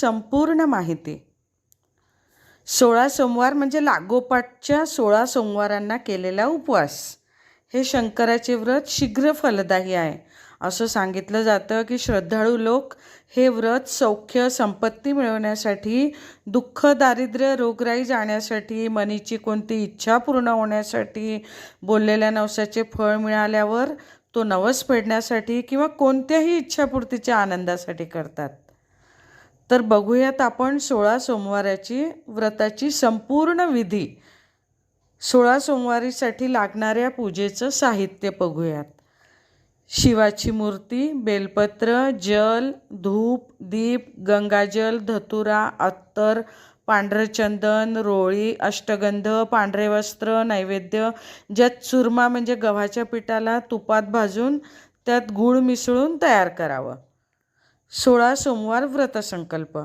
संपूर्ण माहिती. सोळा सोमवार म्हणजे लागोपाठच्या सोळा सोमवारांना केलेला उपवास. हे शंकराचे व्रत शीघ्र फलदायी आहे. असं सांगितलं जातं की श्रद्धाळू लोक हे व्रत सौख्य संपत्ती मिळवण्यासाठी दुःख दारिद्र्य रोगराई जाण्यासाठी मनीची कोणती इच्छा पूर्ण होण्यासाठी बोललेल्या नवसाचे फळ मिळाल्यावर तो नवस फेडण्यासाठी किंवा कोणत्याही इच्छापूर्तीच्या आनंदासाठी करतात. तर बघूयात आपण सोळा सोमवाराची व्रताची संपूर्ण विधी. सोळा सोमवारीसाठी लागणाऱ्या पूजेचं साहित्य बघूयात. शिवाची मूर्ती बेलपत्र जल धूप दीप गंगाजल धतुरा अत्तर पांढरचंदन रोळी अष्टगंध पांढरे वस्त्र नैवेद्य ज्यात चुरमा म्हणजे गव्हाच्या पिठाला तुपात भाजून त्यात गूळ मिसळून तयार करावं. सोळा सोमवार व्रतसंकल्प.